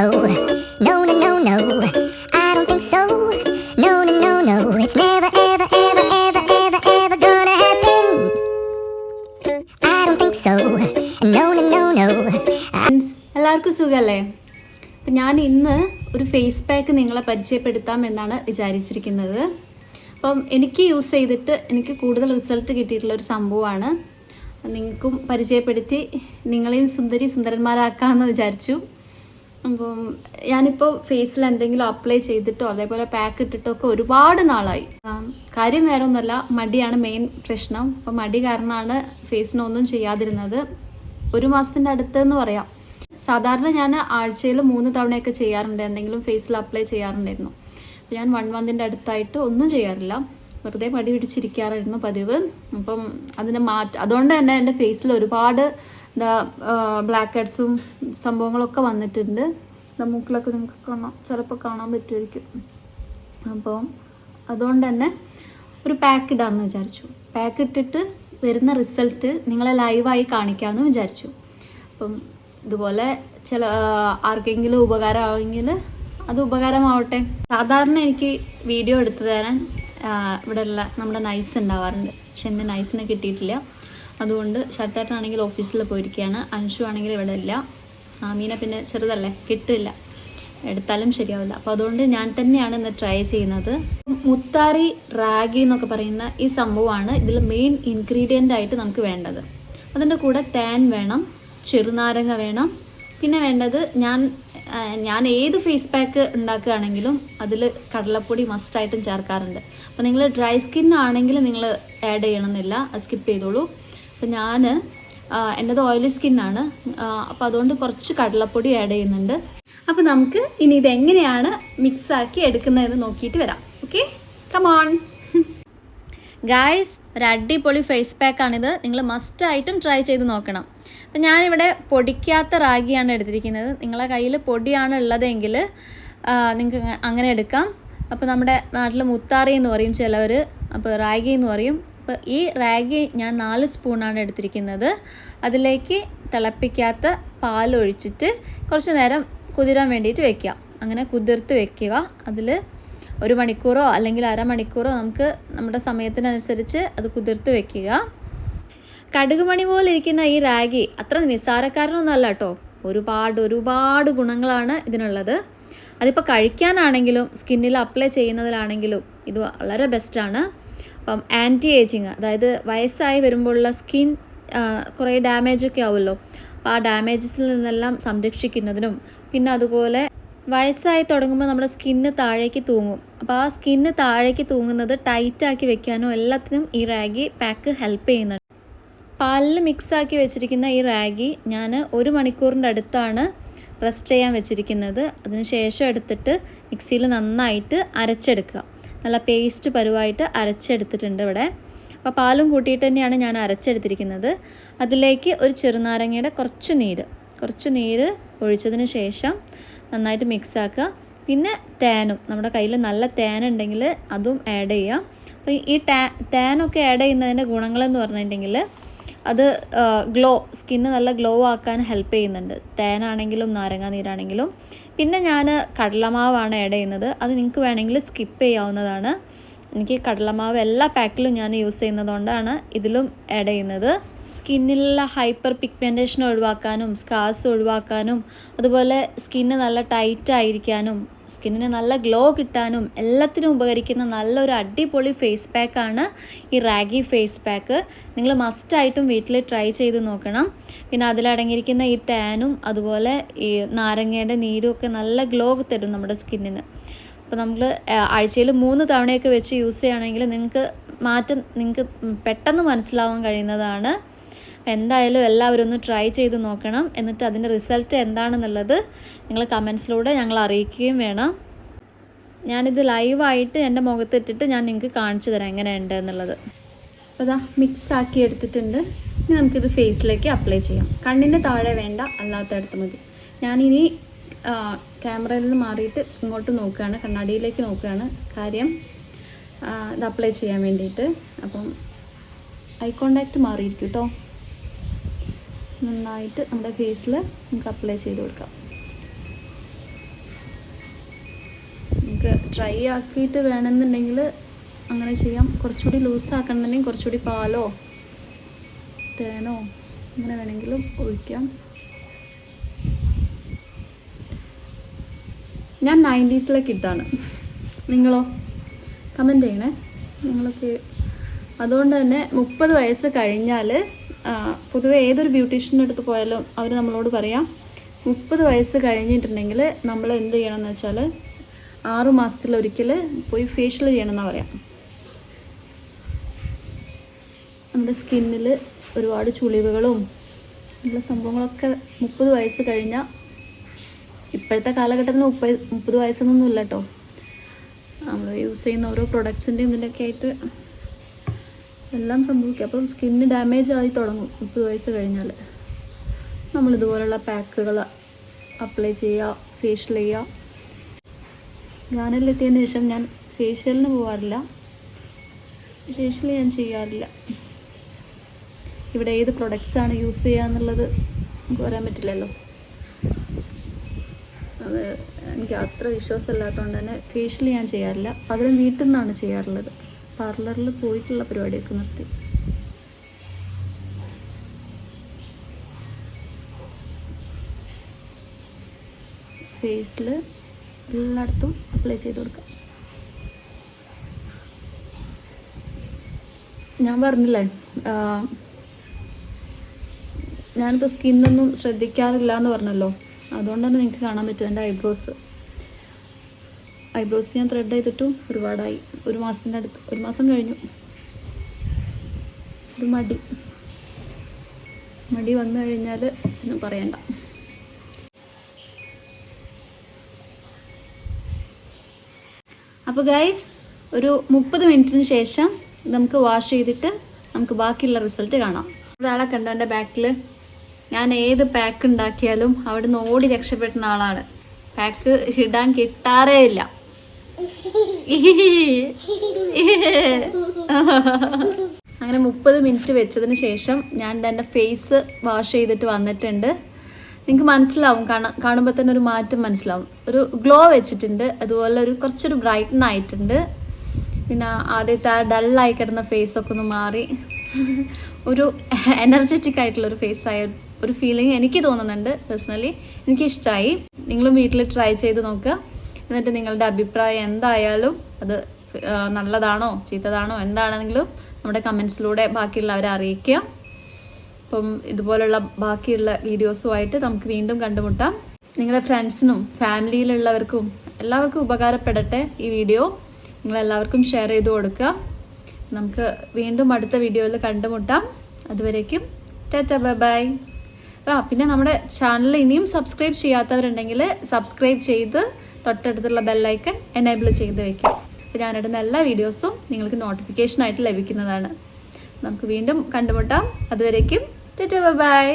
so. No, no, no, no. I don't think so. No, no, no, no. It's never, ever, ever, ever, ever, ever gonna happen. I don't think so. No, no, no, no. എല്ലാവർക്കും സുഖമല്ലേ അപ്പം ഞാൻ ഇന്ന് ഒരു face pack നിങ്ങളെ പരിചയപ്പെടുത്താം എന്നാണ് വിചാരിച്ചിരിക്കുന്നത് അപ്പം എനിക്ക് യൂസ് ചെയ്തിട്ട് എനിക്ക് കൂടുതൽ റിസൾട്ട് കിട്ടിയിട്ടുള്ള ഒരു സംഭവമാണ് നിങ്ങൾക്കും പരിചയപ്പെടുത്തി നിങ്ങളെയും സുന്ദരി സുന്ദരന്മാരാക്കാമെന്ന് വിചാരിച്ചു അപ്പം ഞാനിപ്പോൾ ഫേസിൽ എന്തെങ്കിലും അപ്ലൈ ചെയ്തിട്ടോ അതേപോലെ പാക്ക് ഇട്ടിട്ടോ ഒക്കെ ഒരുപാട് നാളായി. കാര്യം വേറെ ഒന്നുമല്ല മടിയാണ് മെയിൻ പ്രശ്നം. അപ്പം മടി കാരണമാണ് ഫേസിനൊന്നും ചെയ്യാതിരുന്നത്. ഒരു മാസത്തിന്റെ അടുത്തെന്ന് പറയാം. സാധാരണ ഞാൻ ആഴ്ചയിൽ മൂന്ന് തവണയൊക്കെ ചെയ്യാറുണ്ട്. എന്തെങ്കിലും ഫേസിൽ അപ്ലൈ ചെയ്യാറുണ്ടായിരുന്നു. അപ്പം ഞാൻ വൺ മന്തിന്റെ അടുത്തായിട്ട് ഒന്നും ചെയ്യാറില്ല. വെറുതെ മടി പിടിച്ചിരിക്കാറായിരുന്നു പതിവ്. അപ്പം അതിന് മാറ്റ അതുകൊണ്ട് തന്നെ എന്റെ ഫേസിൽ ഒരുപാട് എന്താ ബ്ലാക്ക് ഹെഡ്സും സംഭവങ്ങളൊക്കെ വന്നിട്ടുണ്ട്. മൂക്കിലൊക്കെ നിങ്ങൾക്ക് കാണാം. ചിലപ്പോൾ കാണാൻ പറ്റുമായിരിക്കും. അപ്പോൾ അതുകൊണ്ട് തന്നെ ഒരു പാക്ക് ഇടാമെന്ന് വിചാരിച്ചു. പാക്ക് ഇട്ടിട്ട് വരുന്ന റിസൾട്ട് നിങ്ങളെ ലൈവായി കാണിക്കാമെന്ന് വിചാരിച്ചു. അപ്പം ഇതുപോലെ ചില ആർക്കെങ്കിലും ഉപകാരമാണെങ്കിൽ അത് ഉപകാരമാവട്ടെ. സാധാരണ എനിക്ക് വീഡിയോ എടുത്തു തരാൻ ഇവിടെയുള്ള നമ്മുടെ നൈസ് ഉണ്ടാവാറുണ്ട്. പക്ഷെ എന്റെ നൈസിനെ കിട്ടിയിട്ടില്ല. അതുകൊണ്ട് ഷർട്ടായിട്ടാണെങ്കിൽ ഓഫീസിൽ പോയിരിക്കുകയാണ്. അൻഷു ആണെങ്കിൽ ഇവിടെ ഇല്ല. ആമീന പിന്നെ ചെറുതല്ലേ? കിട്ടില്ല. എടുത്താലും ശരിയാവില്ല. അപ്പോൾ അതുകൊണ്ട് ഞാൻ തന്നെയാണ് ഇന്ന് ട്രൈ ചെയ്യുന്നത്. മുത്താറി റാഗി എന്നൊക്കെ പറയുന്ന ഈ സംഭവമാണ് ഇതിൽ മെയിൻ ഇൻഗ്രീഡിയന്റ് ആയിട്ട് നമുക്ക് വേണ്ടത്. അതിന്റെ കൂടെ തേൻ വേണം ചെറുനാരങ്ങ വേണം. പിന്നെ വേണ്ടത് ഞാൻ ഞാൻ ഏത് ഫേസ് പാക്ക് ഉണ്ടാക്കുകയാണെങ്കിലും അതിൽ കടലപ്പൊടി മസ്റ്റായിട്ടും ചേർക്കാറുണ്ട്. അപ്പോൾ നിങ്ങൾ ഡ്രൈ സ്കിൻ ആണെങ്കിൽ നിങ്ങൾ ആഡ് ചെയ്യണമെന്നില്ല. സ്കിപ്പ് ചെയ്തോളൂ. അപ്പോൾ ഞാൻ എന്റെത് ഓയിലി സ്കിന്നാണ് അപ്പോൾ അതുകൊണ്ട് കുറച്ച് കടലപ്പൊടി ആഡ് ചെയ്യുന്നുണ്ട്. അപ്പോൾ നമുക്ക് ഇനി ഇതെങ്ങനെയാണ് മിക്സാക്കി എടുക്കുന്നതെന്ന് നോക്കിയിട്ട് വരാം. ഓക്കെ കമോൺ ഗായ്സ് ഒരു അടിപൊളി ഫേസ് പാക്കാണിത് നിങ്ങൾ മസ്റ്റ് മസ്റ്റായിട്ടും ട്രൈ ചെയ്ത് നോക്കണം. അപ്പം ഞാനിവിടെ പൊടിക്കാത്ത റാഗിയാണ് എടുത്തിരിക്കുന്നത്. നിങ്ങളെ കയ്യിൽ പൊടിയാണ് ഉള്ളതെങ്കിൽ നിങ്ങൾക്ക് അങ്ങനെ എടുക്കാം. അപ്പോൾ നമ്മുടെ നാട്ടിൽ മുത്താറി എന്ന് പറയും ചിലവർ അപ്പോൾ റാഗി എന്ന് പറയും. അപ്പോൾ ഈ റാഗി ഞാൻ നാല് സ്പൂണാണ് എടുത്തിരിക്കുന്നത്. അതിലേക്ക് തിളപ്പിക്കാത്ത പാലൊഴിച്ചിട്ട് കുറച്ച് നേരം കുതിരാൻ വേണ്ടിയിട്ട് വെക്കുക. അങ്ങനെ കുതിർത്ത് വെക്കുക. അതിൽ ഒരു മണിക്കൂറോ അല്ലെങ്കിൽ അരമണിക്കൂറോ നമുക്ക് നമ്മുടെ സമയത്തിനനുസരിച്ച് അത് കുതിർത്ത് വെക്കുക. കടുക് മണി പോലെ ഇരിക്കുന്ന ഈ റാഗി അത്ര നിസ്സാരക്കാരനൊന്നും അല്ല കേട്ടോ ഒരുപാട് ഒരുപാട് ഗുണങ്ങളാണ് ഇതിനുള്ളത്. അതിപ്പോൾ കഴിക്കാനാണെങ്കിലും സ്കിന്നിൽ അപ്ലൈ ചെയ്യുന്നതിലാണെങ്കിലും ഇത് വളരെ ബെസ്റ്റാണ് അപ്പം ആന്റി ഏജിങ് അതായത് വയസ്സായി വരുമ്പോഴുള്ള സ്കിൻ കുറേ ഡാമേജൊക്കെ ആവുമല്ലോ. അപ്പോൾ ആ ഡാമേജസിൽ നിന്നെല്ലാം സംരക്ഷിക്കുന്നതിനും പിന്നെ അതുപോലെ വയസ്സായി തുടങ്ങുമ്പോൾ നമ്മുടെ സ്കിന്ന് താഴേക്ക് തൂങ്ങും. അപ്പോൾ ആ സ്കിന്ന് താഴേക്ക് തൂങ്ങുന്നത് ടൈറ്റാക്കി വെക്കാനും എല്ലാത്തിനും ഈ റാഗി പാക്ക് ഹെൽപ്പ് ചെയ്യുന്നുണ്ട്. പാലിൽ മിക്സാക്കി വെച്ചിരിക്കുന്ന ഈ റാഗി ഞാൻ ഒരു മണിക്കൂറിന്റെ അടുത്താണ് റെസ്റ്റ് ചെയ്യാൻ വെച്ചിരിക്കുന്നത്. അതിന് ശേഷം എടുത്തിട്ട് മിക്സിയിൽ നന്നായിട്ട് അരച്ചെടുക്കുക. നല്ല പേസ്റ്റ് പരുവായിട്ട് അരച്ചെടുത്തിട്ടുണ്ട് ഇവിടെ. അപ്പോൾ പാലും കൂട്ടിയിട്ട് തന്നെയാണ് ഞാൻ അരച്ചെടുത്തിരിക്കുന്നത്. അതിലേക്ക് ഒരു ചെറുനാരങ്ങയുടെ കുറച്ച് നീര് കുറച്ച് നീര് ഒഴിച്ചതിന് ശേഷം നന്നായിട്ട് മിക്സ് ആക്കുക. പിന്നെ തേനും നമ്മുടെ കയ്യിൽ നല്ല തേൻ ഉണ്ടെങ്കിൽ അതും ആഡ് ചെയ്യാം. അപ്പോൾ ഈ ടാ തേനൊക്കെ ആഡ് ചെയ്യുന്നതിന്റെ ഗുണങ്ങളെന്ന് പറഞ്ഞിട്ടുണ്ടെങ്കിൽ അത് ഗ്ലോ സ്കിന്ന് നല്ല ഗ്ലോ ആക്കാൻ ഹെൽപ്പ് ചെയ്യുന്നുണ്ട്. തേനാണെങ്കിലും നാരങ്ങ നീരാണെങ്കിലും. പിന്നെ ഞാൻ കടലമാവാണ് ആഡ് ചെയ്യുന്നത്. അത് നിങ്ങൾക്ക് വേണമെങ്കിൽ സ്കിപ്പ് ചെയ്യാവുന്നതാണ്. എനിക്ക് കടലമാവ് എല്ലാ പാക്കിലും ഞാൻ യൂസ് ചെയ്യുന്നതുകൊണ്ടാണ് ഇതിലും ആഡ് ചെയ്യുന്നത്. സ്കിന്നിലുള്ള ഹൈപ്പർ പിഗ്മെന്റേഷൻ ഒഴിവാക്കാനും സ്കാർസ് ഒഴിവാക്കാനും അതുപോലെ സ്കിന്ന് നല്ല ടൈറ്റ് ആയിരിക്കാനും സ്കിന്നിന് നല്ല ഗ്ലോ കിട്ടാനും എല്ലാത്തിനും ഉപകരിക്കുന്ന നല്ലൊരു അടിപൊളി ഫേസ് പാക്കാണ് ഈ റാഗി ഫേസ് പാക്ക്. നിങ്ങൾ മസ്റ്റായിട്ടും വീട്ടിൽ ട്രൈ ചെയ്ത് നോക്കണം. പിന്നെ അതിലടങ്ങിയിരിക്കുന്ന ഈ തേനും അതുപോലെ ഈ നാരങ്ങയുടെ നീരും ഒക്കെ നല്ല ഗ്ലോ തരും നമ്മുടെ സ്കിന്നിന്. അപ്പോൾ നമ്മൾ ആഴ്ചയിൽ മൂന്ന് തവണയൊക്കെ വെച്ച് യൂസ് ചെയ്യുകയാണെങ്കിൽ നിങ്ങൾക്ക് മാറ്റം നിങ്ങൾക്ക് പെട്ടെന്ന് മനസ്സിലാവാൻ കഴിയുന്നതാണ്. എന്തായാലും എല്ലാവരും ഒന്ന് ട്രൈ ചെയ്ത് നോക്കണം. എന്നിട്ട് അതിന്റെ റിസൾട്ട് എന്താണെന്നുള്ളത് നിങ്ങൾ കമൻസിലൂടെ ഞങ്ങൾ അറിയിക്കുകയും വേണം. ഞാനിത് ലൈവായിട്ട് എന്റെ മുഖത്തിട്ടിട്ട് ഞാൻ നിങ്ങൾക്ക് കാണിച്ചു തരാം എങ്ങനെയുണ്ട് എന്നുള്ളത്. അപ്പോൾ മിക്സ് ആക്കി എടുത്തിട്ടുണ്ട്. ഇനി നമുക്കിത് ഫേസിലേക്ക് അപ്ലൈ ചെയ്യാം. കണ്ണിന്റെ താഴെ വേണ്ട അല്ലാത്തടത്ത് മതി. ഞാനിനി ക്യാമറയിൽ നിന്ന് മാറിയിട്ട് ഇങ്ങോട്ട് നോക്കുകയാണ്. കണ്ണാടിയിലേക്ക് നോക്കുകയാണ്. കാര്യം ഇത് അപ്ലൈ ചെയ്യാൻ വേണ്ടിയിട്ട്. അപ്പം ഐ കോണ്ടാക്റ്റ് മാറിയിരിക്കും കേട്ടോ നന്നായിട്ട് നമ്മുടെ ഫേസിൽ നമുക്ക് അപ്ലൈ ചെയ്ത് കൊടുക്കാം. നമുക്ക് ഡ്രൈ ആക്കിയിട്ട് വേണമെന്നുണ്ടെങ്കിൽ അങ്ങനെ ചെയ്യാം. കുറച്ചുകൂടി ലൂസ് ആക്കണമെന്നുണ്ടെങ്കിൽ കുറച്ചുകൂടി പാലോ തേനോ അങ്ങനെ വേണമെങ്കിലും ഒഴിക്കാം. ഞാൻ നയന്റീസിലെ കിഡാണ് നിങ്ങളോ? കമന്റ് ചെയ്യണേ. നിങ്ങളൊക്കെ അതുകൊണ്ട് തന്നെ മുപ്പത് വയസ്സ് കഴിഞ്ഞാൽ പൊതുവെ ഏതൊരു ബ്യൂട്ടീഷ്യന്റെ അടുത്ത് പോയാലും അവർ നമ്മളോട് പറയാം മുപ്പത് വയസ്സ് കഴിഞ്ഞിട്ടുണ്ടെങ്കിൽ നമ്മൾ എന്ത് ചെയ്യണമെന്ന് വെച്ചാൽ ആറു മാസത്തിലൊരിക്കൽ പോയി ഫേഷ്യൽ ചെയ്യണമെന്നാണ് പറയാം. നമ്മുടെ സ്കിന്നിൽ ഒരുപാട് ചുളിവുകളും ഉള്ള സംഭവങ്ങളൊക്കെ മുപ്പത് വയസ്സ് കഴിഞ്ഞാൽ ഇപ്പോഴത്തെ കാലഘട്ടത്തിൽ മുപ്പത് മുപ്പത് വയസ്സൊന്നും ഇല്ല കേട്ടോ. നമ്മൾ യൂസ് ചെയ്യുന്ന ഓരോ പ്രൊഡക്ട്സിന്റെയും ഇതിന്റെയൊക്കെ ആയിട്ട് എല്ലാം സംഭവിക്കും. അപ്പം സ്കിന്ന് ഡാമേജ് ആയി തുടങ്ങും. മുപ്പത് വയസ്സ് കഴിഞ്ഞാൽ നമ്മളിതുപോലുള്ള പാക്കുകൾ അപ്ലൈ ചെയ്യുക ഫേഷ്യൽ ചെയ്യുക. ഗാനലിലെത്തിയതിന് ശേഷം ഞാൻ ഫേഷ്യലിന് പോകാറില്ല ഫേഷ്യൽ ഞാൻ ചെയ്യാറില്ല. ഇവിടെ ഏത് പ്രൊഡക്ട്സാണ് യൂസ് ചെയ്യുക എന്നുള്ളത് നമുക്ക് പറയാൻ പറ്റില്ലല്ലോ. അത് എനിക്ക് അത്ര വിശ്വാസമില്ലാത്തതുകൊണ്ട് തന്നെ ഫേഷ്യൽ ഞാൻ ചെയ്യാറില്ല. പകരം വീട്ടിൽ നിന്നാണ് ചെയ്യാറുള്ളത്. പാർലറിൽ പോയിട്ടുള്ള പരിപാടിയൊക്കെ നിർത്തി. ഫേസിൽ എല്ലായിടത്തും അപ്ലൈ ചെയ്ത് കൊടുക്കാം. ഞാൻ പറഞ്ഞില്ലേ ഞാനിപ്പോൾ സ്കിന്നൊന്നും ശ്രദ്ധിക്കാറില്ല എന്ന് പറഞ്ഞല്ലോ. അതുകൊണ്ട് തന്നെ നിങ്ങൾക്ക് കാണാൻ പറ്റും എന്റെ ഐബ്രോസ്. ഐബ്രോസ് ഞാൻ ത്രെഡ് ചെയ്തിട്ടും ഒരുപാടായി. ഒരു മാസത്തിന്റെ അടുത്ത്. ഒരു മാസം കഴിഞ്ഞു. ഒരു മടി. മടി വന്നു കഴിഞ്ഞാൽ ഒന്നും പറയണ്ട. അപ്പോൾ ഗൈസ് ഒരു മുപ്പത് മിനിറ്റിന് ശേഷം നമുക്ക് വാഷ് ചെയ്തിട്ട് നമുക്ക് ബാക്കിയുള്ള റിസൾട്ട് കാണാം. ഒരാളെ കണ്ടോ എന്റെ ബാക്കിൽ ഞാൻ ഏത് പാക്ക് ഉണ്ടാക്കിയാലും അവിടുന്ന് ഓടി രക്ഷപ്പെടുന്ന ആളാണ്. പാക്ക് ഇടാൻ കിട്ടാറേ ഇല്ല. അങ്ങനെ മുപ്പത് മിനിറ്റ് വെച്ചതിന് ശേഷം ഞാൻ എന്റെ ഫേസ് വാഷ് ചെയ്തിട്ട് വന്നിട്ടുണ്ട്. നിങ്ങൾക്ക് മനസ്സിലാവും കാണാൻ കാണുമ്പോൾ തന്നെ ഒരു മാറ്റം മനസ്സിലാവും. ഒരു ഗ്ലോ വെച്ചിട്ടുണ്ട് അതുപോലെ ഒരു കുറച്ചൊരു ബ്രൈറ്റൻ ആയിട്ടുണ്ട്. പിന്നെ ആദ്യത്തെ ആ ഡള്ളായി കിടന്ന ഫേസൊക്കെ ഒന്ന് മാറി. ഒരു എനർജറ്റിക് ആയിട്ടുള്ള ഒരു ഫേസ് ആയ ഒരു ഫീലിംഗ് എനിക്ക് തോന്നുന്നുണ്ട് പേഴ്സണലി എനിക്കിഷ്ടമായി നിങ്ങളും വീട്ടിൽ ട്രൈ ചെയ്ത് നോക്കുക. എന്നിട്ട് നിങ്ങളുടെ അഭിപ്രായം എന്തായാലും അത് നല്ലതാണോ ചീത്തതാണോ എന്താണെങ്കിലും നമ്മുടെ കമൻസിലൂടെ ബാക്കിയുള്ളവരെ അറിയിക്കുക. അപ്പം ഇതുപോലുള്ള ബാക്കിയുള്ള വീഡിയോസുമായിട്ട് നമുക്ക് വീണ്ടും കണ്ടുമുട്ടാം. നിങ്ങളുടെ ഫ്രണ്ട്സിനും ഫാമിലിയിലുള്ളവർക്കും എല്ലാവർക്കും ഉപകാരപ്പെടട്ടെ ഈ വീഡിയോ. നിങ്ങളെല്ലാവർക്കും ഷെയർ ചെയ്ത് കൊടുക്കുക. നമുക്ക് വീണ്ടും അടുത്ത വീഡിയോയിൽ കണ്ടുമുട്ടാം. അതുവരേക്കും ടാറ്റ ബൈ ബൈ. ആ പിന്നെ നമ്മുടെ ചാനൽ ഇനിയും സബ്സ്ക്രൈബ് ചെയ്യാത്തവരുണ്ടെങ്കിൽ സബ്സ്ക്രൈബ് ചെയ്ത് തൊട്ടടുത്തുള്ള ബെല്ലൈക്കൺ എനേബിൾ ചെയ്ത് വെക്കാം. അപ്പോൾ ഞാനിടുന്ന എല്ലാ വീഡിയോസും നിങ്ങൾക്ക് നോട്ടിഫിക്കേഷനായിട്ട് ലഭിക്കുന്നതാണ്. നമുക്ക് വീണ്ടും കണ്ടുമുട്ടാം. അതുവരേക്കും ബൈ.